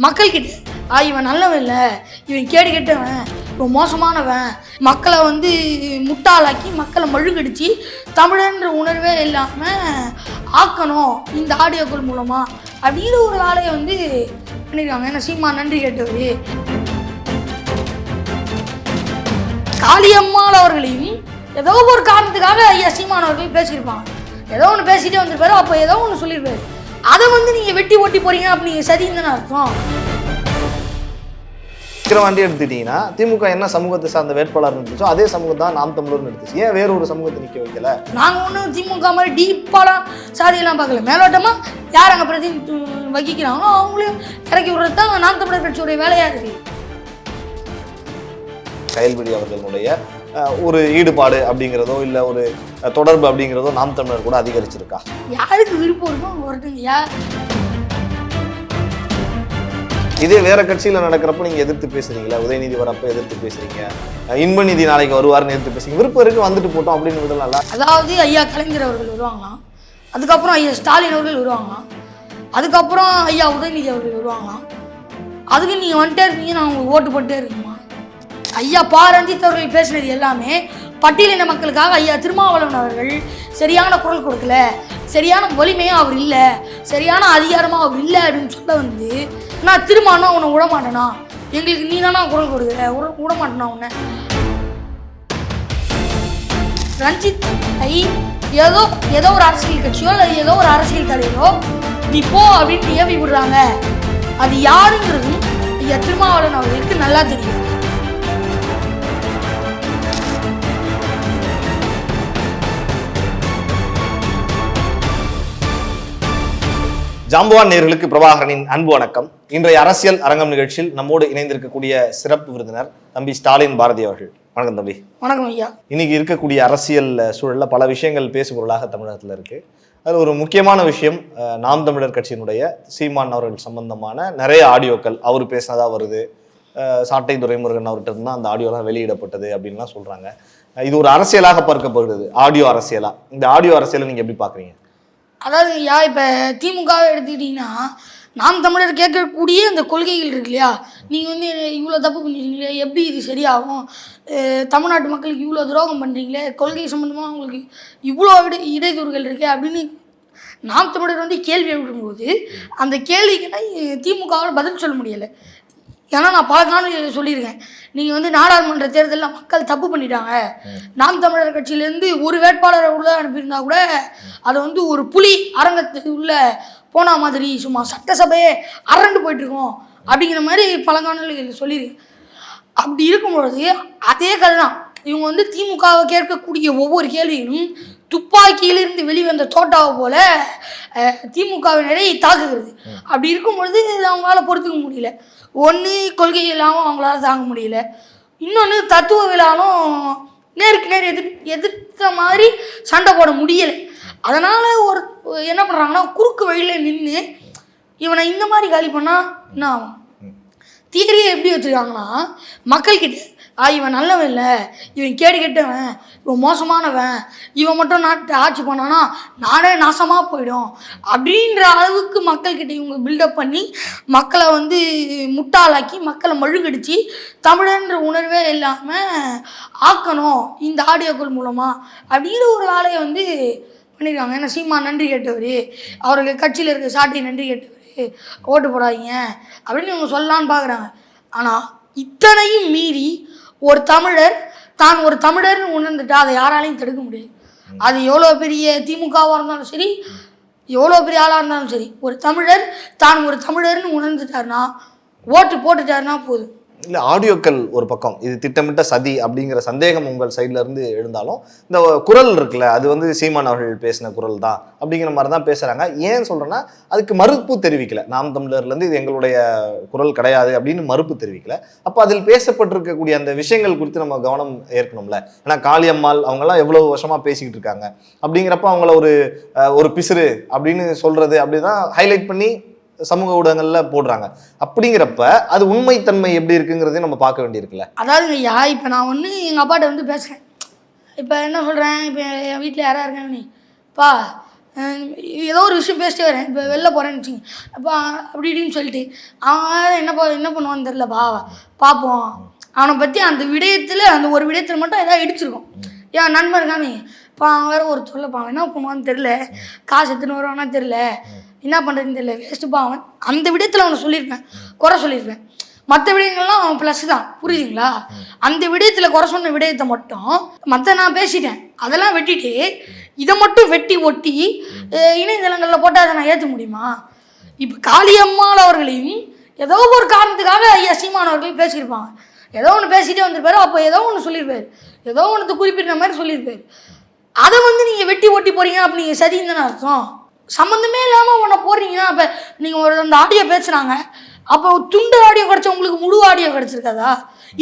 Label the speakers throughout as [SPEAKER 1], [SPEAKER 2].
[SPEAKER 1] மக்கள்கிட்ட ஆ இவன் நல்லவன் இல்லை. இவன் கேடு கெட்டவன். இவன் மோசமானவன். மக்களை வந்து முட்டாளாக்கி மக்களை மழுங்கடிச்சு தமிழன்ற உணர்வே இல்லாமல் ஆக்கணும் இந்த ஆடியோக்கள் மூலமாக அப்படிங்கிற ஒரு வேலையை வந்து பண்ணியிருக்காங்க என்ன சீமா நன்றி கேட்டவர். காளியம்மாள் அவர்களையும் ஏதோ ஒரு காரணத்துக்காக ஐயா சீமான் அவர்கள் பேசியிருப்பாங்க. ஏதோ ஒன்று பேசிகிட்டே வந்திருப்பாரு. அப்போ ஏதோ ஒன்று சொல்லியிருப்பாரு. அதை வந்து நீங்கள் வெட்டி ஓட்டி போறீங்க அப்படி சதின்னு தானே அர்த்தம்.
[SPEAKER 2] விக்கிரவாண்டி எடுத்துட்டீங்கன்னா திமுக என்ன சமூகத்தை சார்ந்த வேட்பாளர் இருந்துச்சோ அதே சமூகம் தான் நாம் தமிழர்னு எடுத்துச்சு ஏன் வேற ஒரு சமூகத்தை நிக்க வைக்கல?
[SPEAKER 1] நாங்கள் ஒன்றும் திமுக மாதிரி டீப்பாலாம் சாதியெல்லாம் பார்க்கல. மேலோட்டமாக யார் அங்கே பிரதி வகிக்கிறாங்களோ அவங்களையும் இறக்கி விடுறது தான் நாம் தமிழர் கட்சியுடைய வேலையாக இருக்குது
[SPEAKER 2] கயல்விழி அவர்களுடைய ஒரு ஈடுபாடு அப்படிங்கிறதோ இல்ல ஒரு தொடர்பு அப்படிங்கிறதோ நாம் தமிழர் கூட அதிகரிச்சிருக்கா?
[SPEAKER 1] யாருக்கு விருப்பம் இருக்கோ அவங்க வரட்டுங்க யார்
[SPEAKER 2] இதே வேற கட்சியில நடக்கிறப்ப நீங்க எதிர்த்து பேசுறீங்களா? உதயநிதி வரப்ப எதிர்த்து பேசுறீங்க. இன்பநிதி நாளைக்கு வருவார்னு எதிர்த்து பேசுறீங்க. விருப்பம் இருக்கு வந்துட்டு போட்டோம் அப்படின்னு விடலாம்ல
[SPEAKER 1] அதாவது ஐயா கலைஞர் அவர்கள் வருவாங்களாம். அதுக்கப்புறம் ஐயா ஸ்டாலின் அவர்கள் வருவாங்களாம். அதுக்கப்புறம் ஐயா உதயநிதி அவர்கள் வருவாங்களாம். அதுக்கு நீங்கள் வந்துட்டே இருக்கீங்க நான் உங்களுக்கு ஓட்டு போட்டே இருக்குமா ஐயா பா ரஞ்சித் அவர்கள் பேசினது எல்லாமே பட்டியலின மக்களுக்காக ஐயா திருமாவளவன் அவர்கள் சரியான குரல் கொடுக்கல. சரியான வலிமையும் அவர் இல்லை. சரியான அதிகாரமாக அவர் இல்லை அப்படின்னு சொல்ல வந்து நான் திருமானா உன்னை விட மாட்டேனா எங்களுக்கு நீ தானா குரல் கொடுக்குற? விட- மாட்டேனா உன்னை? ரஞ்சித் ஐ ஏதோ ஏதோ ஒரு அரசியல் கட்சியோ இல்லை ஏதோ ஒரு அரசியல் தலைவரோ நீ போ அப்படின்னு ஏவி விடுறாங்க. அது யாருங்கிறதும் ஐயா திருமாவளவன் அவர்களுக்கு நல்லா தெரியும்.
[SPEAKER 2] ஜாம்பவான் நேர்களுக்கு பிரபாகரனின் அன்பு வணக்கம். இன்றைய அரசியல் அரங்கம் நிகழ்ச்சியில் நம்மோடு இணைந்திருக்கக்கூடிய சிறப்பு விருந்தினர் தம்பி ஸ்டாலின் பாரதி அவர்கள். வணக்கம் தம்பி.
[SPEAKER 1] வணக்கம் ஐயா.
[SPEAKER 2] இன்னைக்கு இருக்கக்கூடிய அரசியல் சூழல்ல பல விஷயங்கள் பேசுபொருளாக தமிழகத்துல இருக்கு. அது ஒரு முக்கியமான விஷயம் நாம் தமிழர் கட்சியினுடைய சீமான் அவர்கள் சம்பந்தமான நிறைய ஆடியோக்கள். அவர் பேசினதா வருது. சாட்டை துரைமுருகன் அவர்கிட்ட இருந்து தான் அந்த ஆடியோலாம் வெளியிடப்பட்டது அப்படின்லாம் சொல்றாங்க. அஹ், இது ஒரு அரசியலாக பார்க்கப்படுகிறது ஆடியோ அரசியலா. இந்த ஆடியோ அரசியலை நீங்க எப்படி பாக்குறீங்க?
[SPEAKER 1] அதாவது ஐயா இப்போ திமுகவை எடுத்துக்கிட்டிங்கன்னா நாம் தமிழர் கேட்கக்கூடிய அந்த கொள்கைகள் இருக்கு இல்லையா? நீங்கள் வந்து இவ்வளோ தப்பு பண்ணிட்டீங்களே எப்படி இது சரியாகும்? தமிழ்நாட்டு மக்களுக்கு இவ்வளோ துரோகம் பண்ணுறீங்களே கொள்கை சம்மந்தமாக உங்களுக்கு இவ்வளோ இடை இடையூறுகள் இருக்கே அப்படின்னு நாம் தமிழர் வந்து கேள்வி எழுப்பும்போது அந்த கேள்விக்குன்னா திமுகவால் பதில் சொல்ல முடியலை. ஏன்னா நான் பல சொல்லியிருக்கேன். நீங்கள் வந்து நாடாளுமன்ற தேர்தலில் மக்கள் தப்பு பண்ணிட்டாங்க. நாம் தமிழர் கட்சியிலேருந்து ஒரு வேட்பாளரை உள்ள அனுப்பியிருந்தா கூட அதை வந்து ஒரு புலி அரங்கத்துக்கு உள்ள போன மாதிரி சும்மா சட்டசபையே அரண்டு போயிட்டு இருக்கோம் அப்படிங்கிற மாதிரி பல காணொலிகள் சொல்லியிருக்கேன் அப்படி இருக்கும்பொழுது அதே கதை தான் இவங்க வந்து திமுகவை கேட்கக்கூடிய ஒவ்வொரு கேள்விகளும் துப்பாக்கியிலிருந்து வெளிவந்த தோட்டாவை போல திமுகவினரை தாக்குகிறது. அப்படி இருக்கும் பொழுது இது அவங்களால பொறுத்துக்க முடியல. ஒன்று கொள்கை இல்லாமல் அவங்களால தாங்க முடியல. இன்னொன்று தத்துவவியலாலும் நேருக்கு நேர் எதிர் எதிர்த்த மாதிரி சண்டை போட முடியலை. அதனால் ஒரு என்ன பண்ணுறாங்கன்னா குறுக்கு வழியில் நின்று இவனை இந்த மாதிரி காலி பண்ணால் என்ன ஆகும்? தியரியை எப்படி வச்சுருக்காங்கன்னா மக்கள்கிட்ட ஆ இவன் நல்லவன் இல்லை. இவன் கேடு கெட்டவன். இவன் மோசமானவன். இவன் மட்டும் நாட்டை ஆட்சி பண்ணானா நாடே நாசமாக போயிடும். அப்படின்ற அளவுக்கு மக்கள்கிட்ட இவங்க பில்டப் பண்ணி மக்களை வந்து முட்டாளாக்கி மக்களை மழுங்கடிச்சு தமிழன்ற உணர்வே இல்லாமல் ஆக்கணும் இந்த ஆடியோக்கள் மூலமாக அப்படிங்கிற ஒரு வேலையை வந்து பண்ணியிருக்காங்க ஏன்னா சீமா நன்றி கேட்டவர். அவருக்கு கட்சியில் இருக்க சாட்டி நன்றி கேட்டவர். ஓட்டு போடாதீங்க. அப்படின்னு இவங்க சொல்லலான்னு பார்க்குறாங்க ஆனால் இத்தனையும் மீறி ஒரு தமிழர் தான் ஒரு தமிழர்னு உணர்ந்துட்டா அதை யாராலையும் தடுக்க முடியாது. அது எவ்வளோ பெரிய திமுகவாக இருந்தாலும் சரி எவ்வளோ பெரிய ஆளாக இருந்தாலும் சரி ஒரு தமிழர் தான் ஒரு தமிழர்னு உணர்ந்துட்டாருன்னா ஓட்டு போட்டுட்டாருன்னா போதும்.
[SPEAKER 2] இல்லை ஆடியோக்கள் ஒரு பக்கம். இது திட்டமிட்ட சதி அப்படிங்கிற சந்தேகம் உங்கள் சைட்ல இருந்து எழுந்தாலும் இந்த குரல் இருக்குல்ல அது வந்து சீமான் அவர்கள் பேசின குரல் தான் அப்படிங்கிற மாதிரி தான் பேசுகிறாங்க ஏன் சொல்கிறேன்னா அதுக்கு மறுப்பு தெரிவிக்கல. நாம் தமிழர்லேருந்து இது எங்களுடைய குரல் கிடையாது அப்படின்னு மறுப்பு தெரிவிக்கல. அப்போ அதில் பேசப்பட்டிருக்கக்கூடிய அந்த விஷயங்கள் குறித்து நம்ம கவனம் ஏற்கணும்ல. ஏன்னா காளியம்மாள் அவங்கெல்லாம் எவ்வளோ வருஷமாக பேசிக்கிட்டு இருக்காங்க. அப்படிங்கிறப்ப அவங்கள ஒரு ஒரு பிசுறு அப்படின்னு சொல்கிறது அப்படி தான் ஹைலைட் பண்ணி சமூக ஊடகங்கள்ல போடுறாங்க. அப்படிங்கிறப்ப அது உண்மைத்தன்மை எப்படி இருக்குங்கிறதையும் நம்ம பார்க்க வேண்டியிருக்குல்ல.
[SPEAKER 1] அதாவது ஐயா இப்போ நான் ஒன்று எங்கள் அப்பாட்ட வந்து பேசுகிறேன் இப்போ என்ன சொல்கிறேன் இப்போ என் வீட்டில் யாராக இருக்காங்க நீ? பா ஏதோ ஒரு விஷயம் பேசிட்டே வரேன். இப்போ வெளில போகிறேன்னு வச்சுங்க அப்போ அப்படி இப்படின்னு சொல்லிட்டு அவன் என்ன என்ன பண்ணுவான்னு தெரில பா பார்ப்போம் அவனை பற்றி அந்த விடயத்தில் அந்த ஒரு விடயத்தில் மட்டும் எதாவது இடிச்சிருக்கும். என் நண்பன் இருக்கான் நீ. இப்போ அவன் வேறு ஒரு சொல்லப்பா அவன் என்ன பண்ணுவான்னு தெரில காசு எத்தனை வருவானா தெரில என்ன பண்ணுறதுன்னு தெரியல. வேஸ்ட்டுப்பா அவன். அந்த விடயத்தில் அவனை சொல்லியிருப்பேன். குறை சொல்லியிருப்பேன். மற்ற விடயங்கள்லாம் அவன் ப்ளஸ் தான். புரியுதுங்களா? அந்த விடயத்தில் குறை சொன்ன விடயத்தை மட்டும் மற்ற நான் பேசிட்டேன். அதெல்லாம் வெட்டிட்டு இதை மட்டும் வெட்டி ஒட்டி இணையதளங்களில் போட்டால் அதை நான் ஏற்ற முடியுமா? இப்போ காளியம்மாள் அவர்களையும் ஏதோ ஒரு காரணத்துக்காக ஐயா சீமான் பேசியிருப்பாங்க. ஏதோ ஒன்று பேசிகிட்டே வந்திருப்பாரு. அப்போ ஏதோ ஒன்று சொல்லியிருப்பார். ஏதோ ஒன்று குறிப்பிட்ட மாதிரி சொல்லியிருப்பாரு. அதை வந்து நீங்கள் வெட்டி ஒட்டி போகிறீங்க அப்போ நீங்கள் சரின்னு தானே அர்த்தம்? சம்மந்தமே இல்லாமல் ஒன்றை போடுறீங்கன்னா அப்போ நீங்கள் ஒரு அந்த ஆடியோ பேசுகிறாங்க அப்போ துண்டு ஆடியோ கிடச்சா உங்களுக்கு முழு ஆடியோ கிடச்சிருக்காதா?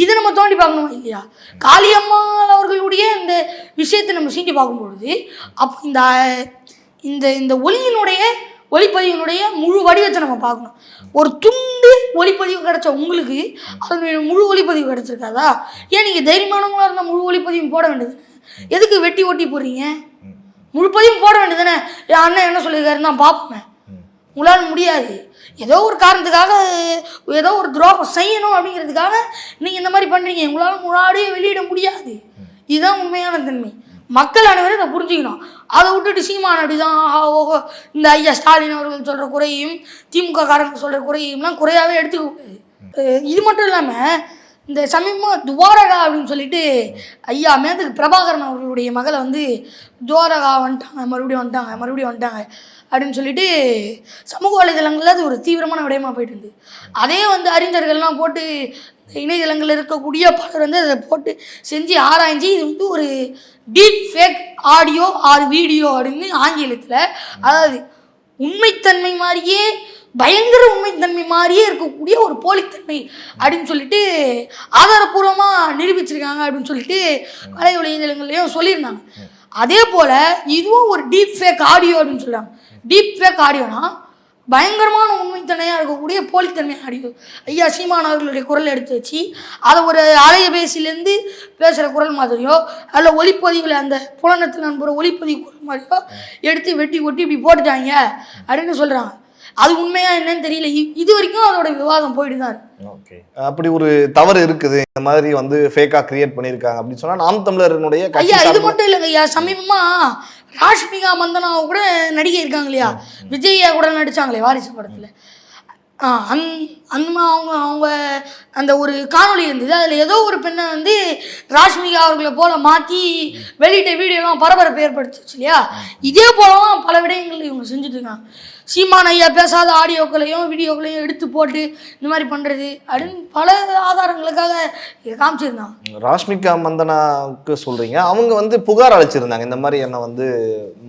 [SPEAKER 1] இதை நம்ம தோண்டி பார்க்கணுமா இல்லையா? காளியம்மாள் அவர்களுடைய இந்த விஷயத்தை நம்ம சீண்டி பார்க்கும்பொழுது அப்போ இந்த இந்த இந்த ஒளியினுடைய ஒளிப்பதிவினுடைய முழு வடிவத்தை நம்ம பார்க்கணும். ஒரு துண்டு ஒளிப்பதிவு கிடச்ச உங்களுக்கு அதனுடைய முழு ஒளிப்பதிவு கிடச்சிருக்காதா? ஏன் நீங்கள் தைரியமானவங்களாக இருந்தால் முழு ஒளிப்பதிவும் போட வேண்டியது எதுக்கு வெட்டி ஒட்டி போடுறீங்க? முழு பதிவும் போட வேண்டியதுதானே? என் அண்ணன் என்ன சொல்லியிருக்காரு நான் பார்ப்பேன் உங்களால் முடியாது. ஏதோ ஒரு காரணத்துக்காக ஏதோ ஒரு துரோகம் செய்யணும் அப்படிங்கிறதுக்காக நீங்கள் இந்த மாதிரி பண்ணுறீங்க உங்களால் முன்னாடியே வெளியிட முடியாது. இதுதான் உண்மையான தன்மை. மக்கள் அனைவரும் இதை புரிஞ்சுக்கணும். அதை விட்டுட்டு சீமான் அப்படிதான் ஆஹா ஓஹோ இந்த ஐயா ஸ்டாலின் அவர்கள் சொல்கிற குறையும் திமுக காரங்க சொல்கிற குறையும்லாம் குறையாவே எடுத்துக்க இது மட்டும் இல்லாமல் இந்த சமீபமாக துவாரகா அப்படின்னு சொல்லிட்டு ஐயா மேதகு பிரபாகரன் அவர்களுடைய மகளை வந்து துவாரகா வந்துட்டாங்க மறுபடியும் வந்துட்டாங்க மறுபடியும் வந்துட்டாங்க அப்படின்னு சொல்லிட்டு சமூக வலைதளங்களில் அது ஒரு தீவிரமான விடயமா போயிட்டு இருந்து அதே வந்து அறிஞர்கள்லாம் போட்டு இணையதளங்களில் இருக்கக்கூடிய பலர் வந்து அதை போட்டு செஞ்சு ஆராய்ஞ்சு இது வந்து ஒரு deep fake audio or video அப்படின்னு ஆங்கிலத்தில் அதாவது உண்மைத்தன்மை மாதிரியே பயங்கர உண்மைத்தன்மை மாதிரியே இருக்கக்கூடிய ஒரு போலித்தன்மை அப்படின்னு சொல்லிட்டு ஆதாரப்பூர்வமாக நிரூபிச்சிருக்காங்க அப்படின்னு சொல்லிட்டு கலை வலைதளங்கள்லையும் சொல்லியிருந்தாங்க. அதே போல் இதுவும் ஒரு டீப் ஃபேக் ஆடியோ அப்படின்னு சொல்லுவாங்க டீப் ஃபேக் ஆடியோனா பயங்கரமான உண்மைத்தன்மையாக இருக்கக்கூடிய போலித்தன்மை ஆடியோ ஐயா சீமான் அவர்களுடைய குரல் எடுத்து வச்சு அதை ஒரு அலையபேசிலேருந்து பேசுகிற குரல் மாதிரியோ அதில் ஒளிப்பதிவில் அந்த புலனத்தில் நண்பர் ஒளிப்பதிவு குரல் மாதிரியோ எடுத்து வெட்டி ஒட்டி இப்படி போட்டுட்டாங்க அப்படின்னு சொல்கிறாங்க அது உண்மையா என்னன்னு தெரியல. இது வரைக்கும் அதோட விவாதம் போயிட்டு தான்
[SPEAKER 2] ஓகே. அப்படி ஒரு தவறு இருக்குது. இந்த மாதிரி வந்து ஃபேக்கா கிரியேட் பண்ணியிருக்காங்க அப்படின்னு சொன்னா நாம் தமிழரினுடைய
[SPEAKER 1] ஐயா இது மட்டும் இல்லைங்க ஐயா. சமீபமா ராஷ்மிகா மந்தனா கூட நடிகை இருக்காங்க இல்லையா? விஜயா கூட நடிச்சாங்களே வாரிசு படத்துல. அந் அந்த அவங்க அவங்க அந்த ஒரு காணொளி இருந்தது. அதில் ஏதோ ஒரு பெண்ணை வந்து ராஷ்மிகா அவர்களை போல மாற்றி வெளியிட்ட வீடியோலாம் பரபரப்பு ஏற்படுத்துச்சு இல்லையா? இதே போலலாம் பல விடயங்கள் இவங்க செஞ்சுட்டு இருக்காங்க. சீமான் ஐயா பேசாத ஆடியோக்களையும் வீடியோக்களையும் எடுத்து போட்டு இந்த மாதிரி பண்ணுறது அப்படின்னு பல ஆதாரங்களுக்காக இதை காமிச்சிருந்தாங்க
[SPEAKER 2] ராஷ்மிகா மந்தனாவுக்கு சொல்றீங்க. அவங்க வந்து புகார் அளிச்சிருந்தாங்க. இந்த மாதிரி என்னை வந்து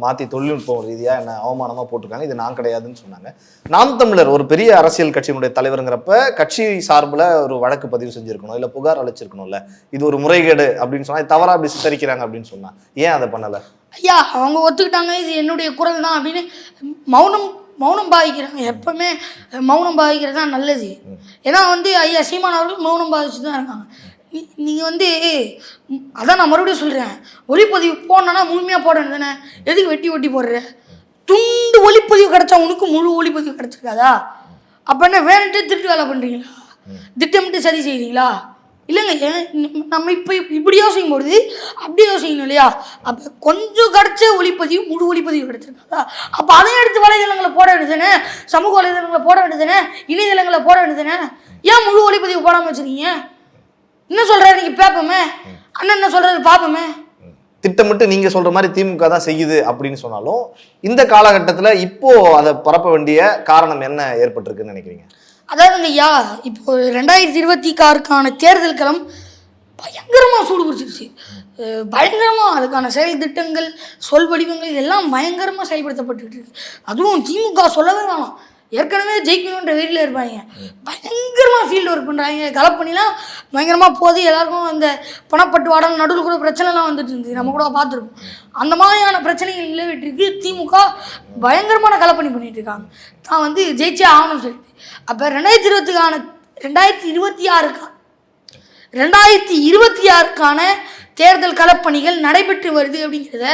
[SPEAKER 2] மாத்தி தொழில்நுட்பம் ரீதியா என்ன அவமானமா போட்டிருக்காங்க. இது நான் கிடையாதுன்னு சொன்னாங்க. நாம் தமிழர் ஒரு பெரிய அரசியல் கட்சியினுடைய தலைவருங்கிறப்ப கட்சி சார்புல ஒரு வழக்கு பதிவு செஞ்சிருக்கணும். இல்ல புகார் அளிச்சிருக்கணும்ல. இது ஒரு முறைகேடு அப்படின்னு சொன்னா இது தவறா அப்படி சித்தரிக்கிறாங்க அப்படின்னு சொன்னா ஏன் அதை பண்ணல?
[SPEAKER 1] ஐயா அவங்க ஒத்துக்கிட்டாங்க. இது என்னுடைய குரல் தான் அப்படின்னு மௌனம் மௌனம் பாதிக்கிறாங்க எப்பவுமே மௌனம் பாதிக்கிறது தான் நல்லது. ஏன்னா வந்து ஐயா சீமான் அவர்கள் மௌனம் பாதிச்சு தான் இருக்காங்க. நீ- நீங்கள் வந்து அதான் நான் மறுபடியும் சொல்கிறேன் ஒளிப்பதிவு போடணுன்னா முழுமையாக போட தானே? எதுக்கு வெட்டி வெட்டி போடுற? துண்டு ஒளிப்பதிவு கிடச்சா உனக்கு முழு ஒளிப்பதிவு கிடச்சிருக்காதா? அப்போ என்ன வேணுன்ட்டு திருட்டு வேலை பண்ணுறீங்களா திட்டமிட்டு சரி செய்கிறீங்களா இல்லைங்க ஏன் நம்ம- இப்போ இப்படி யோசிக்கும் பொழுது அப்படி யோசிக்கணும் இல்லையா? அப்போ கொஞ்சம் கிடச்ச ஒளிப்பதிவு முழு ஒளிப்பதிவு கிடச்சிருக்காதா அப்போ அதையும் எடுத்து வலைதளங்களை போட வேண்டியதுதானே? சமூக வலைதளங்களை போட வேண்டியதுதானே? இணையதளங்களை போட வேண்டியதுதானே? ஏன் முழு ஒளிப்பதிவு போடாமல் வச்சுருக்கீங்க? என்ன சொல்கிறாரு நீங்கள் பேப்போமே அண்ணன் என்ன சொல்கிறது பார்ப்போமே
[SPEAKER 2] திட்டமிட்டு நீங்க சொல்ற மாதிரி திமுக தான் செய்யுது அப்படின்னு சொன்னாலும் இந்த காலகட்டத்தில் இப்போ அதை பரப்ப வேண்டிய காரணம் என்ன ஏற்பட்டிருக்குன்னு நினைக்கிறீங்க?
[SPEAKER 1] அதாவதுங்க ஐயா இப்போ ரெண்டாயிரத்தி இருபத்தி ஆறுக்கான தேர்தல் களம் பயங்கரமாக சூடு பிடிச்சிருச்சு. பயங்கரமாக அதுக்கான செயல் திட்டங்கள் சொல் வடிவங்கள் எல்லாம் பயங்கரமாக செயல்படுத்தப்பட்டு இருக்கு. அதுவும் திமுக சொல்லவே வேணாம் ஏற்கனவே ஜெயிக்கணுன்ற வெறியில் இருப்பாங்க. பயங்கரமாக ஃபீல்டு ஒர்க் பண்ணுறாங்க கலப்பணிலாம் பயங்கரமாக போது எல்லாருக்கும் அந்த பணப்பட்டுவாடம் நடுவில் கூட பிரச்சனைலாம் வந்துட்டு இருந்துச்சு நம்ம கூட பார்த்துருப்போம். அந்த மாதிரியான பிரச்சனைகள் நிலவிட்டிருக்கு. திமுக பயங்கரமான கலப்பணி பண்ணிட்டு இருக்காங்க. தான் வந்து ஜெயிச்சே ஆகணும்னு சொல்லிட்டு. அப்போ ரெண்டாயிரத்தி இருபத்துக்கான ரெண்டாயிரத்தி இருபத்தி ஆறுக்கா? ரெண்டாயிரத்தி இருபத்தி ஆறுக்கான தேர்தல் களப்பணிகள் நடைபெற்று வருது அப்படிங்கிறத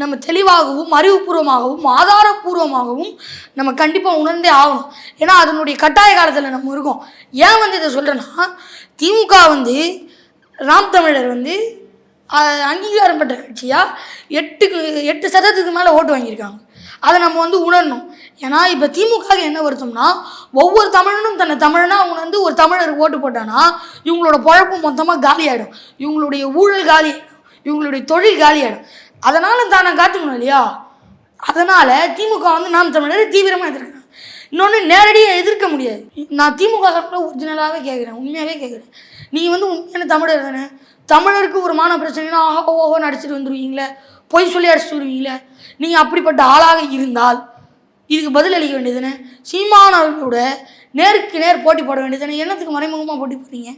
[SPEAKER 1] நம்ம தெளிவாகவும் அறிவுபூர்வமாகவும் ஆதாரபூர்வமாகவும் நம்ம கண்டிப்பாக உணர்ந்தே ஆகணும். ஏன்னா அதனுடைய கட்டாய காலத்தில் நம்ம இருக்கோம். ஏன் வந்து இதை சொல்கிறேன்னா திமுக வந்து ராம் தமிழர் வந்து அங்கீகாரம் பெற்ற கட்சியாக எட்டுக்கு எட்டு சதவீதத்துக்கு மேலே ஓட்டு வாங்கியிருக்காங்க. அதை நம்ம வந்து உணரணும். ஏன்னா இப்போ திமுக என்ன வருத்தம்னா ஒவ்வொரு தமிழனும் தன்னை தமிழனா வந்து ஒரு தமிழருக்கு ஓட்டு போட்டான்னா இவங்களோட பழப்பு மொத்தமாக காலியாயிடும். இவங்களுடைய ஊழல் காலியாயிடும். இவங்களுடைய தொழில் காலியாயிடும். அதனால் தானே காத்துக்கணும் இல்லையா? அதனால் திமுக வந்து நாம் தமிழரை தீவிரமாக எதிர்க்கணும். இன்னொன்று நேரடியாக எதிர்க்க முடியாது. நான் திமுக சார்பில் ஒரிஜினலாகவே கேட்குறேன் உண்மையாகவே கேட்குறேன் நீங்கள் வந்து உண்மையான தமிழர் தானே? தமிழருக்கு ஒரு மான பிரச்சனைனா ஆஹா ஓஹோ நடிச்சிட்டு வந்துடுவீங்களே பொய் சொல்லி அடிச்சுட்டு வருவீங்களே நீங்கள் அப்படிப்பட்ட ஆளாக இருந்தால் இதுக்கு பதில் அளிக்க வேண்டியதுன்னு சீமானவர்களோட நேருக்கு நேர் போட்டி போட வேண்டியதுன்னு என்னத்துக்கு மறைமுகமாக போட்டி போடுறீங்க?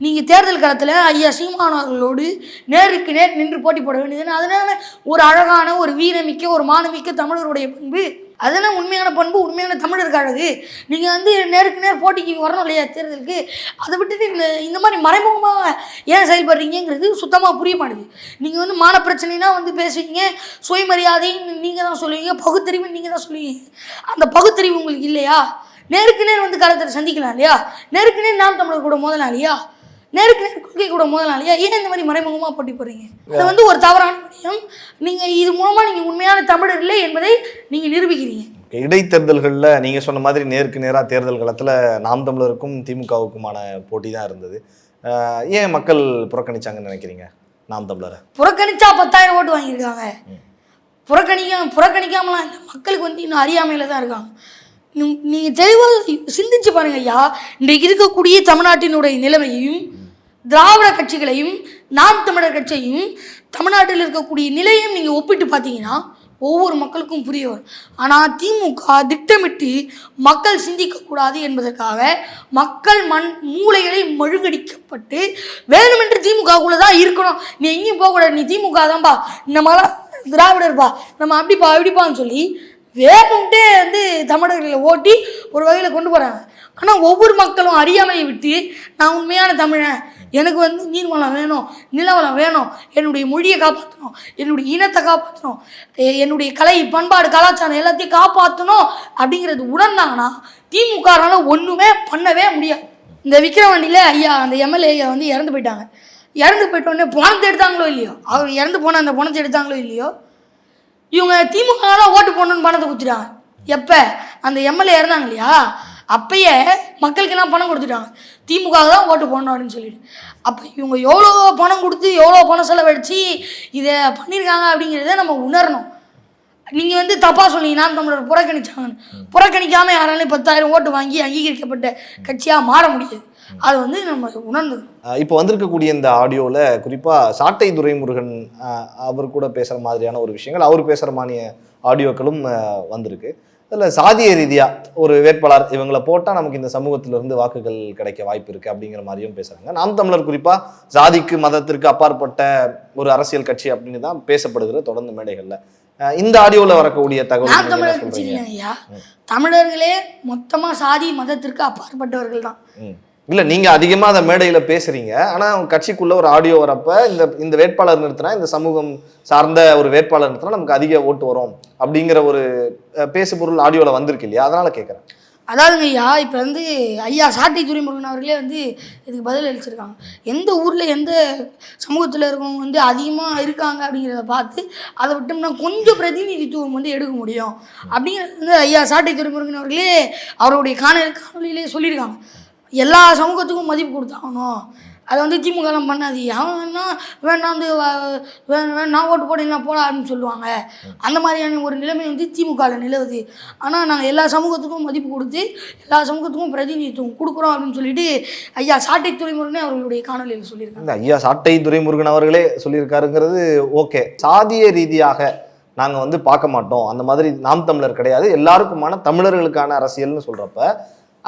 [SPEAKER 1] நீங்கள் தேர்தல் காலத்தில் ஐயா சீமானவர்களோடு நேருக்கு நேர் நின்று போட்டி போட வேண்டியதுன்னு அதனால ஒரு அழகான ஒரு வீரமிக்க ஒரு மானமிக்க தமிழருடைய பண்பு அதெல்லாம் உண்மையான பண்பு உண்மையான தமிழருக்கு அழகு நீங்கள் வந்து நேருக்கு நேர் போட்டிக்கு வரணும் இல்லையா தேர்தலுக்கு? அதை விட்டுட்டு இந்த இந்த மாதிரி மறைமுகமாக ஏன் செயல்படுறீங்கிறது சுத்தமாக புரிய மாட்டேது நீங்கள் வந்து மான பிரச்சனைனா வந்து பேசுவீங்க சுயமரியாதைன்னு நீங்கள் தான் சொல்லுவீங்க பகுத்தறிவு நீங்கள் தான் சொல்லுவீங்க. அந்த பகுத்தறிவு உங்களுக்கு இல்லையா? நேருக்கு நேர் வந்து காலத்தில் சந்திக்கலாம் இல்லையா? நேருக்கு நேர் நாம் தமிழர் கூட மோதலாம் இல்லையா? நேருக்கு நேர் கொள்கை கூட மோதலாம் இல்லையா? ஏன் இந்த மாதிரி மறைமுகமாக போட்டி போடுறீங்க? அது வந்து ஒரு தவறான விடயம் நீங்கள் இது மூலமாக நீங்கள் உண்மையான தமிழர் இல்லை என்பதை நீங்கள் நிரூபிக்கிறீங்க.
[SPEAKER 2] இடைத்தேர்தல்களில் நீங்கள் சொன்ன மாதிரி நேருக்கு நேராக தேர்தல் காலத்தில் நாம் தமிழருக்கும் திமுகவுக்குமான போட்டி தான் இருந்தது. ஏன் மக்கள் புறக்கணிச்சாங்கன்னு நினைக்கிறீங்க நாம் தமிழரை?
[SPEAKER 1] புறக்கணிச்சா பத்தாயிரம் ஓட்டு வாங்கியிருக்காங்க. புறக்கணிக்க புறக்கணிக்காமலாம் இல்லை. மக்களுக்கு வந்து இன்னும் அறியாமையில் தான் இருக்காங்க. நீங்கள் தெளிவாக சிந்திச்சு பாருங்க ஐயா. இன்றைக்கு இருக்கக்கூடிய தமிழ்நாட்டினுடைய நிலைமையையும் திராவிட கட்சிகளையும் நாம் தமிழர் கட்சியையும் தமிழ்நாட்டில் இருக்கக்கூடிய நிலையும் நீங்கள் ஒப்பிட்டு பார்த்தீங்கன்னா ஒவ்வொரு மக்களுக்கும் புரிய வரும் ஆனால் திமுக திட்டமிட்டு மக்கள் சிந்திக்கக்கூடாது என்பதற்காக மக்கள் மண் மூளைகளை மழுங்கடிக்கப்பட்டு வேணுமென்று திமுகக்குள்ளே தான் இருக்கணும். நீ எங்கேயும் போகக்கூடாது. நீ திமுக தான்ப்பா இந்த மாதிரி திராவிடர்ப்பா நம்ம அப்படிப்பா இப்படிப்பான்னு சொல்லி வேணும்ட்டே வந்து தமிழர்களை ஓட்டி ஒரு வகையில் கொண்டு போகிறாங்க ஆனால் ஒவ்வொரு மக்களும் அறியாமையை விட்டு நான் உண்மையான தமிழன் எனக்கு வந்து நீர்வளம் வேணும் நிலவளம் வேணும். என்னுடைய மொழியை காப்பாற்றணும் என்னுடைய இனத்தை காப்பாற்றணும் என்னுடைய கலை பண்பாடு கலாச்சாரம் எல்லாத்தையும் காப்பாற்றணும் அப்படிங்கிறது உணர்ந்தாங்கன்னா திமுகனால ஒன்றுமே பண்ணவே முடியாது. இந்த விக்கிரவாண்டியில் ஐயா அந்த எம்எல்ஏ வந்து இறந்து போயிட்டாங்க. இறந்து போயிட்ட உடனே பணத்தை எடுத்தாங்களோ இல்லையோ? அவர் இறந்து போன அந்த பணத்தை எடுத்தாங்களோ இல்லையோ? இவங்க திமுக ஓட்டு போடணும்னு பணத்தை கொடுத்துட்டாங்க. எப்போ? அந்த எம்எல்ஏ இறந்தாங்க இல்லையா? அப்பயே மக்களுக்கெல்லாம் பணம் கொடுத்துட்டாங்க. திமுக தான் ஓட்டு போடணும் அப்படின்னு சொல்லிட்டு. அப்போ இவங்க எவ்வளோ பணம் கொடுத்து எவ்வளோ பணம் செலவழித்து இதை பண்ணியிருக்காங்க அப்படிங்கிறத நம்ம உணரணும். நீங்கள் வந்து தப்பாக சொன்னீங்க நாம் தமிழர் புறக்கணிச்சாங்கன்னு. புறக்கணிக்காமல் யாராலையும் பத்தாயிரம் ஓட்டு வாங்கி அங்கீகரிக்கப்பட்ட கட்சியாக மாற முடியாது. அது வந்து நம்ம
[SPEAKER 2] அஹ் இப்போ வந்திருக்கக்கூடிய இந்த ஆடியோவில் குறிப்பாக சாட்டை துரைமுருகன் அவர் கூட பேசுகிற மாதிரியான ஒரு விஷயங்கள் அவர் பேசுகிற மானிய ஆடியோக்களும் வந்திருக்கு. அதில் சாதிய ரீதியாக ஒரு வேட்பாளர் இவங்களை போட்டால் நமக்கு இந்த சமூகத்திலிருந்து வாக்குகள் கிடைக்க வாய்ப்பு இருக்குது அப்படிங்கிற மாதிரியும் பேசுகிறாங்க நாம் தமிழர் குறிப்பாக சாதிக்கு மதத்திற்கு அப்பாற்பட்ட ஒரு அரசியல் கட்சி அப்படின்னு தான் பேசப்படுகிற தொடர்ந்து மேடைகளில். இந்த ஆடியோவில் வரக்கூடிய தகவல்
[SPEAKER 1] தமிழர்களே மொத்தமாக சாதி மதத்திற்கு அப்பாற்பட்டவர்கள் தான்.
[SPEAKER 2] இல்லை நீங்கள் அதிகமாக அந்த மேடையில் பேசுறீங்க. ஆனால் கட்சிக்குள்ளே ஒரு ஆடியோ வரப்போ இந்த இந்த வேட்பாளர் நிறுத்தினா இந்த சமூகம் சார்ந்த ஒரு வேட்பாளர் நிறுத்தினா நமக்கு அதிக ஓட்டு வரும் அப்படிங்கிற ஒரு பேசு பேசுபொருள் ஆடியோவில் வந்திருக்கு இல்லையா? அதனால் கேட்குறேன்
[SPEAKER 1] அதாவதுங்க ஐயா இப்போ வந்து ஐயா சாட்டை துரைமுருகன் அவர்களே வந்து இதுக்கு பதில் அளிச்சிருக்காங்க. எந்த ஊரில் எந்த சமூகத்தில் இருக்கவங்க வந்து அதிகமாக இருக்காங்க அப்படிங்கிறத பார்த்து அதை விட்டோம்னா கொஞ்சம் பிரதிநிதித்துவம் வந்து எடுக்க முடியும். அப்படிங்கிறது வந்து ஐயா சாட்டை துரைமுருகன் அவர்களே அவருடைய காணொலி காணொலியிலே சொல்லியிருக்காங்க. எல்லா சமூகத்துக்கும் மதிப்பு கொடுத்தாகணும். அதை வந்து திமுகலாம் பண்ணாது அவன் வேணா வேணா வந்து வ- நான் ஓட்டு போட்டீங்கன்னா போடா அப்படின்னு சொல்லுவாங்க. அந்த மாதிரியான ஒரு நிலைமை வந்து திமுகவில் நிலவுது. ஆனால் நாங்கள் எல்லா சமூகத்துக்கும் மதிப்பு கொடுத்து எல்லா சமூகத்துக்கும் பிரதிநிதித்துவம் கொடுக்குறோம் அப்படின்னு சொல்லிட்டு ஐயா சாட்டை துறைமுருகனே அவர்களுடைய காணொலியில் சொல்லியிருக்காங்க.
[SPEAKER 2] ஐயா சாட்டை துறைமுருகன் அவர்களே சொல்லியிருக்காருங்கிறது ஓகே. சாதிய ரீதியாக நாங்கள் வந்து பார்க்க மாட்டோம். அந்த மாதிரி நாம் தமிழர் கிடையாது. எல்லாருக்குமான தமிழர்களுக்கான அரசியல்னு சொல்கிறப்ப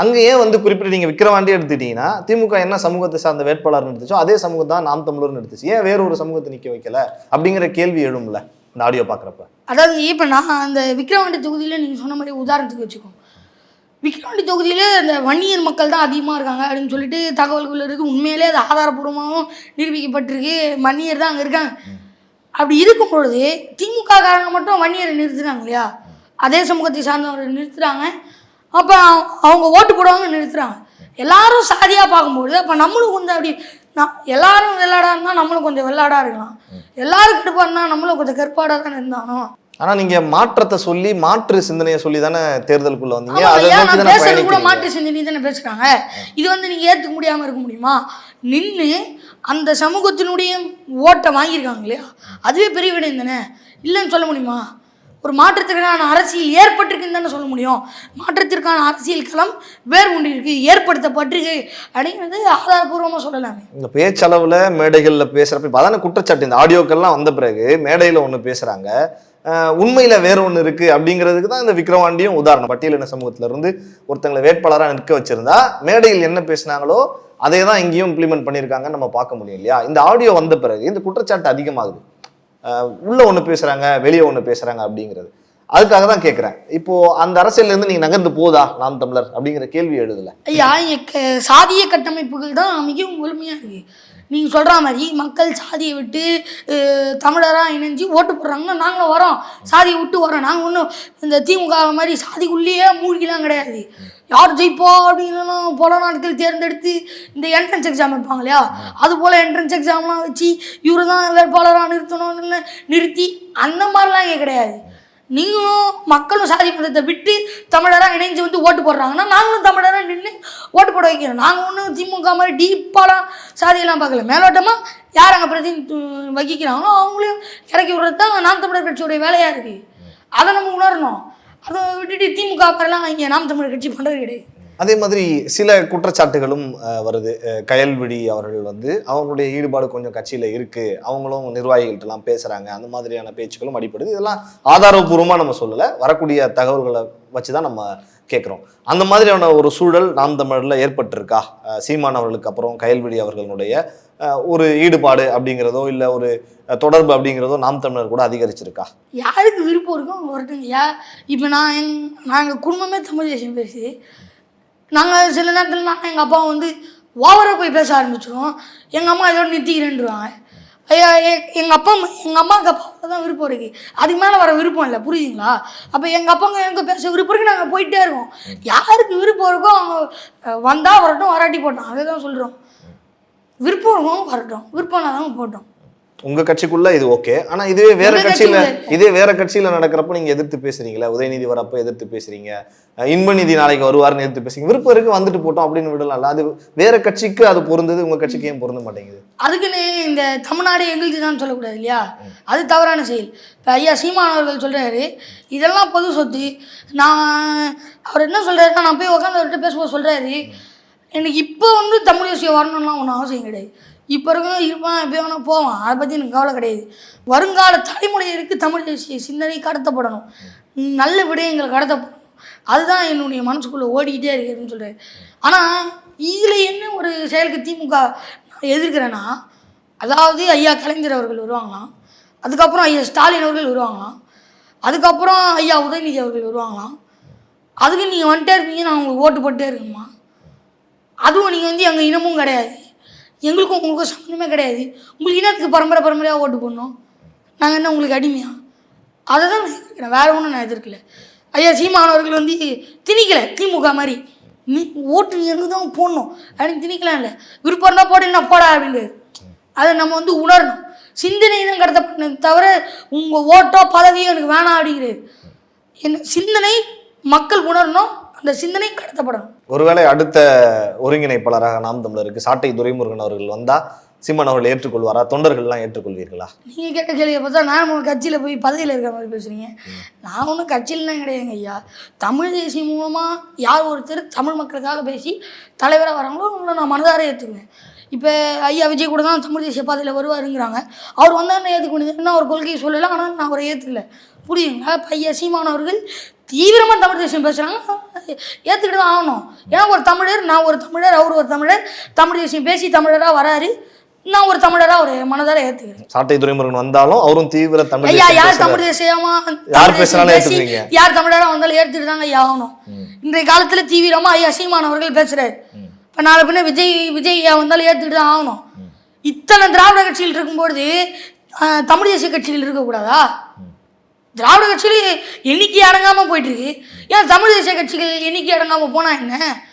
[SPEAKER 2] அங்கேயே ஏன் வந்து குறிப்பிட்டு நீங்கள் விக்கிரவாண்டி எடுத்துட்டீங்கன்னா திமுக என்ன சமூகத்தை சார்ந்த வேட்பாளர் எடுத்துச்சோ அதே சமூகம் தான் நாம் தமிழர்னு எடுத்துச்சு. ஏன் வேற ஒரு சமூகத்தை நிற்க வைக்கல? அப்படிங்கிற கேள்வி எழும்ல இந்த ஆடியோ பார்க்குறப்ப.
[SPEAKER 1] அதாவது இப்போ நான் அந்த விக்ரவாண்டி தொகுதியில் நீங்கள் சொன்ன மாதிரி உதாரணத்துக்கு வச்சுக்கோங்க. விக்கிரவாண்டி தொகுதியில் இந்த வன்னியர் மக்கள் தான் அதிகமாக இருக்காங்க அப்படின்னு சொல்லிட்டு தகவல்கள் இருக்குது உண்மையிலே அது ஆதாரப்பூர்வமாகவும் நிரூபிக்கப்பட்டிருக்கு. வன்னியர் தான் அங்கே இருக்காங்க. அப்படி இருக்கும் பொழுது திமுக காரங்க மட்டும் வன்னியரை நிறுத்துறாங்க இல்லையா? அதே சமூகத்தை சார்ந்தவரை நிறுத்துறாங்க. அப்போ அவங்க ஓட்டு போடுவாங்க நிறுத்துறாங்க. எல்லாரும் சாதியாக பார்க்கும்போது அப்போ நம்மளும் கொஞ்சம் அப்படி நான் எல்லாரும் வெள்ளாடா இருந்தால் நம்மளும் கொஞ்சம் வெள்ளாடா இருக்கலாம். எல்லாரும் கடுப்பாக இருந்தால் நம்மளும் கொஞ்சம் கருப்பாடாக தானே இருந்தானோ?
[SPEAKER 2] ஆனா நீங்க மாற்றத்தை சொல்லி மாற்று சிந்தனையை சொல்லி தானே தேர்தலுக்குள்ள வந்தீங்க. அதை
[SPEAKER 1] பேசுறது கூட. மாற்று சிந்தனை தானே பேசுறாங்க. இது வந்து நீங்க ஏத்துக்க முடியாம இருக்க முடியுமா? நின்று அந்த சமூகத்தினுடைய ஓட்டை வாங்கியிருக்காங்க இல்லையா? அதுவே பெரிய விடயம் தானே? இல்லைன்னு சொல்ல முடியுமா? ஒரு மாற்றத்திற்கான அரசியல் ஏற்பட்டிருக்குன்னு தானே சொல்ல முடியும். மாற்றத்திற்கான அரசியல் களம் வேறு ஒன்று ஏற்படுத்தப்பட்டிருக்கு அப்படிங்கிறது ஆதாரபூர்வமாக சொல்லலாமே.
[SPEAKER 2] இந்த பேச்சளவில் மேடைகளில் பேசுகிறப்ப இப்போ அதான குற்றச்சாட்டு இந்த ஆடியோக்கள்லாம் வந்த பிறகு மேடையில் ஒன்று பேசுகிறாங்க உண்மையில் வேறு வேற இருக்குது அப்படிங்கிறதுக்கு தான் இந்த விக்ரவாண்டியும் உதாரணம். பட்டியலின சமூகத்திலிருந்து ஒருத்தங்களை வேட்பாளராக நிற்க வச்சிருந்தா மேடையில் என்ன பேசினாங்களோ அதே தான் இங்கேயும் இம்ப்ளிமெண்ட் பண்ணியிருக்காங்கன்னு நம்ம பார்க்க முடியும் இல்லையா? இந்த ஆடியோ வந்த பிறகு இந்த குற்றச்சாட்டு அதிகமாகுது. உள்ள ஒன்று பேசுகிறாங்க வெளியே ஒன்று பேசுகிறாங்க அப்படிங்கிறது. அதுக்காக தான் கேட்குறேன் இப்போ அந்த அரசியல்ல நீங்கள் நகர்ந்து போதா நாம் தமிழர்? அப்படிங்கிற கேள்வி எழுதல.
[SPEAKER 1] ஐயா சாதிய கட்டமைப்புகள் தான் மிகவும் முழுமையாக இருக்குது நீங்கள் சொல்கிற மாதிரி மக்கள் சாதியை விட்டு தமிழராக இணைஞ்சு ஓட்டு போடுறாங்கன்னா நாங்களும் வரோம். சாதியை விட்டு வரோம். நாங்கள் ஒன்றும் இந்த திமுக மாதிரி சாதிக்குள்ளேயே மூழ்கிலாம் கிடையாது. யார் ஜெயிப்பா அப்படின்னு பல நாட்கள் தேர்ந்தெடுத்து இந்த என்ட்ரன்ஸ் எக்ஸாம் வைப்பாங்க இல்லையா அது போல் என்ட்ரன்ஸ் எக்ஸாம்லாம் வச்சு இவரு தான் வேட்பாளராக நிறுத்தணும்னு நிறுத்தி அந்த மாதிரிலாம் இங்கே கிடையாது. நீங்களும் மக்களும் சாதி மதத்தை விட்டு தமிழராக இணைஞ்சு வந்து ஓட்டு போடுறாங்கன்னா நாங்களும் தமிழராக நின்று ஓட்டு போட வைக்கிறோம் நாங்கள் ஒன்றும் திமுக மாதிரி டீப்பாலாம் சாதியெல்லாம் பார்க்கல. மேலோட்டமாக யார் அங்கே பிரதி வகிக்கிறாங்களோ அவங்களையும் இறக்கி விடுறது தான் நான் தமிழர் கட்சியோடைய வேலையாக இருக்குது அதை நம்ம உணரணும். அதை விட்டுட்டு திமுக அப்புறம்லாம் இங்கே நாம் தமிழர் கட்சி பண்ணுறது கிடையாது
[SPEAKER 2] அதே மாதிரி சில குற்றச்சாட்டுகளும் வருது. கயல்விழி அவர்கள் வந்து அவங்களுடைய ஈடுபாடு கொஞ்சம் கட்சியில் இருக்குது அவங்களும் நிர்வாகிகள்ட்டெல்லாம் பேசுகிறாங்க அந்த மாதிரியான பேச்சுக்களும் அடிப்படுது இதெல்லாம் ஆதாரபூர்வமாக நம்ம சொல்லலை. வரக்கூடிய தகவல்களை வச்சு தான் நம்ம கேட்குறோம். அந்த மாதிரியான ஒரு சூழல் நாம் தமிழரில் ஏற்பட்டிருக்கா? சீமான் அவர்களுக்கு அப்புறம் கயல்விழி அவர்களுடைய ஒரு ஈடுபாடு அப்படிங்கிறதோ இல்லை ஒரு தொடர்பு அப்படிங்கிறதோ நாம் தமிழர் கூட அதிகரிச்சிருக்கா?
[SPEAKER 1] யாருக்கு விருப்பம் இருக்கோ அவங்க யா இப்போ நான் எங் நாங்கள் குடும்பமே தமிழ் தேசியம் பேசி நாங்கள் சில நேரத்தில் நான் எங்கள் அப்பா வந்து ஓவராக போய் பேச ஆரம்பிச்சிடுவோம் எங்கள் அம்மா இதோட நிறுத்திக்கிறேன்ருவாங்க ஐயா எங்கள் அப்பா எங்கள் அம்மாவுக்கு அப்பாவுக்கு தான் விருப்பம் இருக்குது அதுக்கு மேலே வர விருப்பம் இல்லை புரியுதுங்களா? அப்போ எங்கள் அப்பாங்க எனக்கு பேச விருப்பம் இருக்குது நாங்கள் போயிட்டே இருக்கோம். யாருக்கு விருப்பம் இருக்கோ அவங்க வந்தால் வரட்டும் வராட்டி போட்டோம். அதை தான் சொல்கிறோம் விருப்பம் இருக்கும் வரட்டும். விருப்பம் இல்லாதவங்க போட்டோம்.
[SPEAKER 2] உங்க கட்சிக்குள்ள இது ஓகே ஆனா இதுவே வேற கட்சியில இதே வேற கட்சியில நடக்கிறப்ப நீங்க எதிர்த்து பேசுறீங்களா? உதயநிதி வரப்ப எதிர்த்து பேசுறீங்க. இன்பநிதி நாளைக்கு வருவாருன்னு எதிர்த்து பேசுறீங்க. விருப்பம் இருக்கு வந்துட்டு போட்டோம் அப்படின்னு விடலாம்ல. அது வேற கட்சிக்கு அது பொருந்தது உங்க கட்சிக்கு ஏன் பொருந்த மாட்டேங்குது?
[SPEAKER 1] அதுக்குன்னு இந்த தமிழ்நாடு எங்களுக்கு தான் சொல்லக்கூடாது இல்லையா? அது தவறான செயல். இப்போ ஐயா சீமான் அவர்கள் சொல்கிறாரு இதெல்லாம் பொது சொத்து. நான் அவர் என்ன சொல்கிறாருன்னா நான் போய் உட்காந்து அவர்கிட்ட பேசும்போது சொல்கிறாரு எனக்கு இப்போ வந்து தமிழ் தேசியம் வரணும்லாம் ஒன்றும் அவசியம் கிடையாது. இப்போ இருக்கும் இருப்பான் எப்படி வேணால் போவான். அதை பற்றி எனக்கு கவலை கிடையாது. வருங்கால தலைமுறையிற்கு தமிழ் தேசிய சிந்தனை கடத்தப்படணும். நல்ல விடயங்களை கடத்தப்படணும். அதுதான் என்னுடைய மனசுக்குள்ளே ஓடிக்கிட்டே இருக்குதுன்னு சொல்கிறாரு ஆனால் இதில் என்ன ஒரு செயலுக்கு திமுக நான் எதிர்க்கிறேன்னா அதாவது ஐயா கலைஞர் அவர்கள் வருவாங்களாம். அதுக்கப்புறம் ஐயா ஸ்டாலின் அவர்கள் வருவாங்களாம். அதுக்கப்புறம் ஐயா உதயநிதி அவர்கள் வருவாங்களாம். அதுக்கு நீங்கள் வந்துட்டே இருப்பீங்க நான் உங்களுக்கு ஓட்டு போட்டே இருக்கணுமா அதுவும் நீங்கள் வந்து எங்கள் இனமும் கிடையாது. எங்களுக்கும் உங்களுக்கும் சம்மந்தமே கிடையாது. உங்களுக்கு என்னத்துக்கு பரம்பரை பரம்பரையாக ஓட்டு போடணும்? நாங்கள் என்ன உங்களுக்கு அடிமையா? அதை தான் நான் எதிர்க்கிறேன். வேறு ஒன்றும் நான் எதிர்க்கல. ஐயா சீமானவர்கள் வந்து திணிக்கலை திமுக மாதிரி. நீ ஓட்டு எங்கே எனக்கு தான் போடணும்? அப்படின்னு திணிக்கலாம் இல்லை. விருப்பம் இருந்தால் போட என்ன போடா அப்படின்றது அதை நம்ம வந்து உணரணும். சிந்தனை தான் கடத்தப்பட்டது தவிர உங்கள் ஓட்டோ பதவியோ எனக்கு வேணாம் அப்படிங்கிறது என்ன சிந்தனை மக்கள் உணரணும் அந்த சிந்தனை கடத்தப்படணும்
[SPEAKER 2] ஒருவேளை அடுத்த ஒருங்கிணைப்பாளராக நாம் தமிழருக்கு சாட்டை துரைமுருகன் அவர்கள் வந்தா சீமான் அவர்கள் ஏற்றுக்கொள்வாரா? தொண்டர்கள்லாம் ஏற்றுக்கொள்வீர்களா?
[SPEAKER 1] நீங்கள் கேட்ட கேள்வியை பார்த்தா நான் உங்கள் கட்சியில் போய் பதவியில் இருக்கிற மாதிரி பேசுகிறீங்க நான் ஒன்றும் கட்சியிலலாம் கிடையாதுங்க ஐயா. தமிழ் தேசியம் மூலமாக யார் ஒருத்தர் தமிழ் மக்களுக்காக பேசி தலைவராக வராங்களோ அவங்கள நான் மனதார ஏற்றுக்குவேன் இப்போ ஐயா விஜய் கூட தான் தமிழ் தேசிய பாதையில் வருவாருங்கிறாங்க. அவர் வந்தால் என்ன ஏற்றுக்க முடியுது என்ன? ஒரு கொள்கையை சொல்லலாம் ஆனால் நான் அவரை ஏற்றுக்கல புரியுங்களா இப்போ ஐயா சீமான் அவர்கள் தீவிரமாக தமிழ் தேசியம் பேசுகிறாங்க ஏற்றுக்கிட்டு தான் ஆகணும். ஏன்னா ஒரு தமிழர் நான் ஒரு தமிழர் அவர் ஒரு தமிழர் தமிழ் தேசியம் பேசி தமிழராக வராரு. நான் ஒரு தமிழரா ஒரு மனதார ஏத்துக்கிறேன்.
[SPEAKER 2] சாட்டை துறைமுருகன் வந்தாலும் அவரும் தீவிர தமிழ்
[SPEAKER 1] ஐயா யார். தமிழ் தேசியமா?
[SPEAKER 2] யார் பேசுனாலும்.
[SPEAKER 1] யார் தமிழரா வந்தாலும் ஏத்துட்டு தாங்க ஐயா ஆகணும். இன்றைய காலத்துல தீவிரமா ஐயா சீமான் அவர்கள் பேசுறாரு. இப்ப நாளை பின்ன விஜய் விஜய் ஐயா வந்தாலும் ஏத்துட்டு தான் ஆகணும் இத்தனை திராவிட கட்சிகள் இருக்கும்போது தமிழ் தேசிய கட்சிகள் இருக்கக்கூடாதா? திராவிட கட்சிகள் எண்ணிக்கை அடங்காமல் போயிட்டுருக்கு. ஏன் தமிழ் தேசிய கட்சிகள் எண்ணிக்கை அடங்காமல் போனால் என்ன?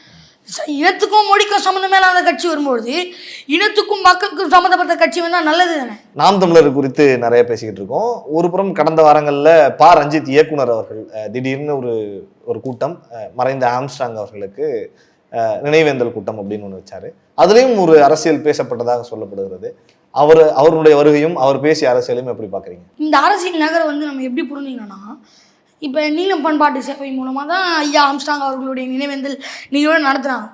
[SPEAKER 1] ச- இனத்துக்கும் மொழிக்கும் சம்மந்தமே இல்லாத கட்சி வரும்பொழுது இனத்துக்கும் மக்களுக்கும் சம்மந்தப்பட்ட கட்சி வந்தால் நல்லது தானே?
[SPEAKER 2] நாம் தமிழர் குறித்து நிறைய பேசிக்கிட்டு இருக்கோம். ஒரு புறம் கடந்த வாரங்களில் பா. ரஞ்சித் இயக்குனர் அவர்கள் திடீர்னு ஒரு ஒரு கூட்டம் மறைந்த ஆம்ஸ்டாங் அவர்களுக்கு நினைவேந்தல் கூட்டம் அப்படின்னு ஒன்று வச்சாரு. அதுலேயும் ஒரு அரசியல் பேசப்பட்டதாக சொல்லப்படுகிறது. அவர் அவருடைய வருகையும் அவர் பேசிய அரசியலையும் எப்படி பார்க்குறீங்க?
[SPEAKER 1] இந்த அரசியல் நகரம் வந்து நம்ம எப்படி புரிஞ்சுக்கணும்னா இப்போ நீலம் பண்பாட்டு சேவை மூலமாக தான் ஐயா ஆம்ஸ்டாங் அவர்களுடைய நினைவேந்தல் நிகழ்வு நடத்துகிறாங்க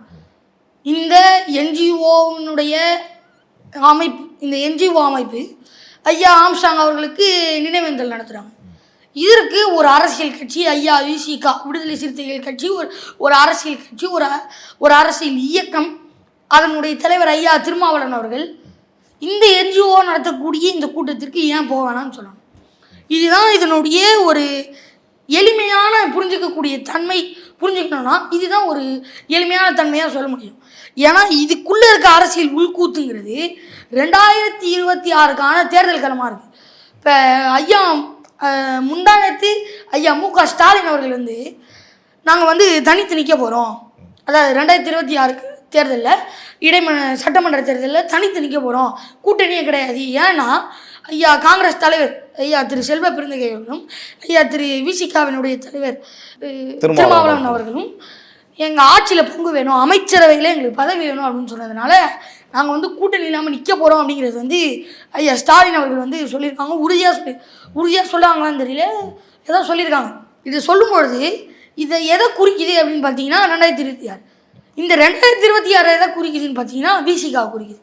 [SPEAKER 1] இந்த என்ஜிஓவினுடைய அமைப்பு இந்த என்ஜிஓ அமைப்பு ஐயா ஆம்ஸ்டாங் அவர்களுக்கு நினைவேந்தல் நடத்துகிறாங்க இதற்கு ஒரு அரசியல் கட்சி ஐயா விசிகா விடுதலை சிறுத்தைகள் கட்சி ஒரு ஒரு அரசியல் கட்சி ஒரு ஒரு அரசியல் இயக்கம் அதனுடைய தலைவர் ஐயா திருமாவளவன் அவர்கள் இந்த என்ஜிஓ நடத்தக்கூடிய இந்த கூட்டத்திற்கு ஏன் போக வேணாம்னு சொல்லணும் இதுதான் இதனுடைய ஒரு எளிமையான புரிஞ்சிக்கக்கூடிய தன்மை. புரிஞ்சுக்கணும்னா இதுதான் ஒரு எளிமையான தன்மையாக சொல்ல முடியும். ஏன்னா இதுக்குள்ளே இருக்க அரசியல் உள்கூத்துங்கிறது ரெண்டாயிரத்தி இருபத்தி ஆறுக்கான தேர்தல் களமாக இருக்குது இப்போ ஐயா முந்தானத்து ஐயா மு க ஸ்டாலின் அவர்கள் வந்து நாங்கள் வந்து தனித்து நிற்க போகிறோம் அதாவது ரெண்டாயிரத்தி இருபத்தி ஆறுக்கு தேர்தலில் இடைம சட்டமன்ற தேர்தலில் தனித்து நிற்க போகிறோம் கூட்டணியே கிடையாது. ஏன்னா ஐயா காங்கிரஸ் தலைவர் ஐயா திரு செல்வ பெருந்தகை அவர்களும் ஐயா திரு விசிகாவினுடைய தலைவர்
[SPEAKER 2] திருமாவளவன்
[SPEAKER 1] அவர்களும் எங்கள் ஆட்சியில் பங்கு வேணும் அமைச்சரவையில் எங்களுக்கு பதவி வேணும் அப்படின்னு சொன்னதுனால நாங்கள் வந்து கூட்டணி இல்லாமல் நிற்க போகிறோம் அப்படிங்கிறது வந்து ஐயா ஸ்டாலின் அவர்கள் வந்து சொல்லியிருக்காங்க. உறுதியாக சொல்லி உறுதியாக சொல்லாங்களான்னு தெரியல. ஏதோ சொல்லியிருக்காங்க. இது சொல்லும்பொழுது இதை எதை குறிக்குது அப்படின்னு பார்த்தீங்கன்னா ரெண்டாயிரத்தி இருபத்தி ஆறு. இந்த ரெண்டாயிரத்தி இருபத்தி ஆறு எதை குறிக்குதுன்னு பார்த்தீங்கன்னா விசிகாவை குறிக்குது.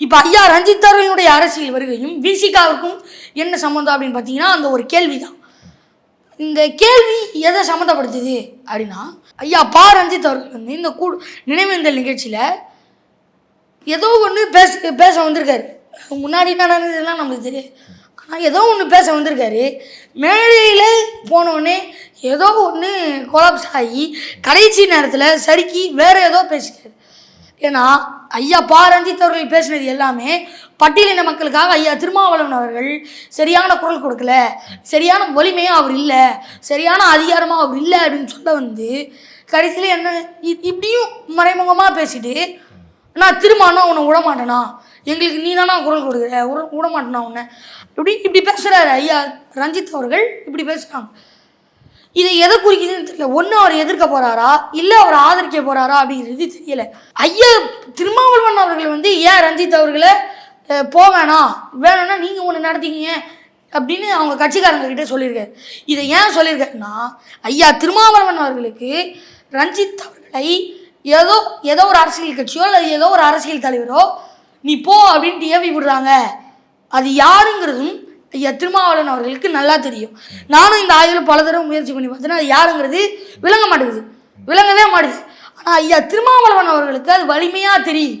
[SPEAKER 1] இப்போ ஐயா ரஞ்சித் அவர்களுடைய அரசியல் வருகையும் விசிகாவுக்கும் என்ன சம்மந்தம் அப்படின்னு பார்த்தீங்கன்னா அந்த ஒரு கேள்வி தான் இந்த கேள்வி எதை சம்மந்தப்படுத்துது அப்படின்னா ஐயா பா ரஞ்சித் அவர்கள் வந்து இந்த கூ நினைவேந்தல் நிகழ்ச்சியில் ஏதோ ஒன்று பேச பேச வந்திருக்காரு. முன்னாடி என்ன நடந்ததுலாம் நம்மளுக்கு தெரியும் ஏதோ ஒன்று பேச வந்திருக்காரு. மேடையில் போனோடனே ஏதோ ஒன்று கொலாப்ஸ் ஆகி கடைசி நேரத்தில் சறுக்கி வேறு ஏதோ பேசிட்டாரு. ஏன்னா ஐயா பா. ரஞ்சித் அவர்கள் பேசினது எல்லாமே பட்டியலின மக்களுக்காக ஐயா திருமாவளவன் அவர்கள் சரியான குரல் கொடுக்கல சரியான வலிமையும் அவர் இல்லை சரியான அதிகாரமாக அவர் இல்லை அப்படின்னு சொல்ல வந்து கடைசியில் என்ன இப்படியும் மறைமுகமாக பேசிட்டு நான் திருமானா உன்னை விட மாட்டேனா எங்களுக்கு நீ தானா குரல் கொடுக்குற? விட விட மாட்டேனா உன்னை? இப்படி இப்படி பேசுகிறாரு ஐயா ரஞ்சித் அவர்கள். இப்படி பேசுகிறாங்க இதை எதை குறிக்குதுன்னு தெரியல. ஒன்று அவர் எதிர்க்க போகிறாரா இல்லை அவர் ஆதரிக்க போகிறாரா அப்படிங்கிறது தெரியல. ஐயா திருமாவளவன் அவர்கள் வந்து ஏன் ரஞ்சித் அவர்களை போக வேணாம். வேணும்னா நீங்கள் ஒன்று நடத்திக்கிங்க. அப்படின்னு அவங்க கட்சிக்காரங்கக்கிட்ட சொல்லியிருக்காரு. இதை ஏன் சொல்லியிருக்காருன்னா ஐயா திருமாவளவன் அவர்களுக்கு ரஞ்சித் அவர்களை ஏதோ ஏதோ ஒரு அரசியல் கட்சியோ அல்லது ஏதோ ஒரு அரசியல் தலைவரோ நீ போ அப்படின்ட்டு ஏவி விடுறாங்க. அது யாருங்கிறதும் ஐயா திருமாவளவன் அவர்களுக்கு நல்லா தெரியும். நானும் இந்த ஆய்வில் பல தடவை முயற்சி பண்ணி பார்த்தேன்னா அது யாருங்கிறது விளங்க மாட்டேங்குது. விளங்கவே மாட்டேங்குது. ஆனால் ஐயா திருமாவளவன் அவர்களுக்கு அது வலிமையாக தெரியும்.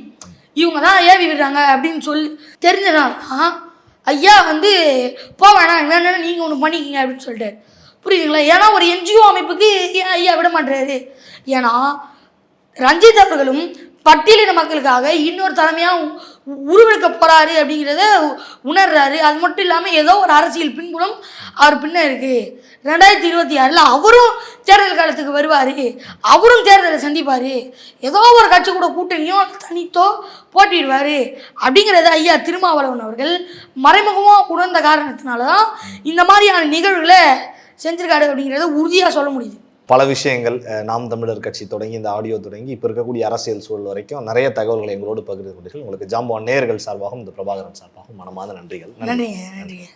[SPEAKER 1] இவங்க தான் ஏவி விடுறாங்க அப்படின்னு சொல்லி தெரிஞ்சனால தான் ஐயா வந்து போ வேணாம் வேணா நீங்கள் ஒன்று பண்ணிக்கிங்க அப்படின்னு சொல்லிட்டாரு. புரியுதுங்களா? ஏன்னா ஒரு என்ஜிஓ அமைப்புக்கு ஏன் ஐயா விட மாட்டுறாரு ஏன்னா ரஞ்சித் அவர்களும் பட்டியலின மக்களுக்காக இன்னொரு தலைமையாக உருவெடுக்க போறாரு அப்படிங்கிறத உணர்றாரு. அது மட்டும் இல்லாமல் ஏதோ ஒரு அரசியல் பின்புலம் அவர் பின்ன இருக்கு. ரெண்டாயிரத்தி இருபத்தி ஆறில் அவரும் தேர்தல் காலத்துக்கு வருவார். அவரும் தேர்தலை சந்திப்பார். ஏதோ ஒரு கட்சி கூட கூட்டணியோ தனித்தோ போட்டிடுவார். அப்படிங்கிறத ஐயா திருமாவளவன் அவர்கள் மறைமுகமாக உணர்ந்த காரணத்தினால தான் இந்த மாதிரியான நிகழ்வுகளை செஞ்சிருக்காரு அப்படிங்கிறத உறுதியாக சொல்ல முடியுது.
[SPEAKER 2] பல விஷயங்கள் நாம் தமிழர் கட்சி தொடங்கி இந்த ஆடியோ தொடங்கி இப்போ இருக்கக்கூடிய அரசியல் சூழல் வரைக்கும் நிறைய தகவல்களை எங்களோடு பகிர்ந்து கொண்டீர்கள். உங்களுக்கு ஜாம்பவான் நேயர்கள் சார்பாகவும் இந்த பிரபாகரன் சார்பாகவும் மனமார்ந்த நன்றிகள். நன்றி.
[SPEAKER 1] நன்றிங்க நன்றிங்க.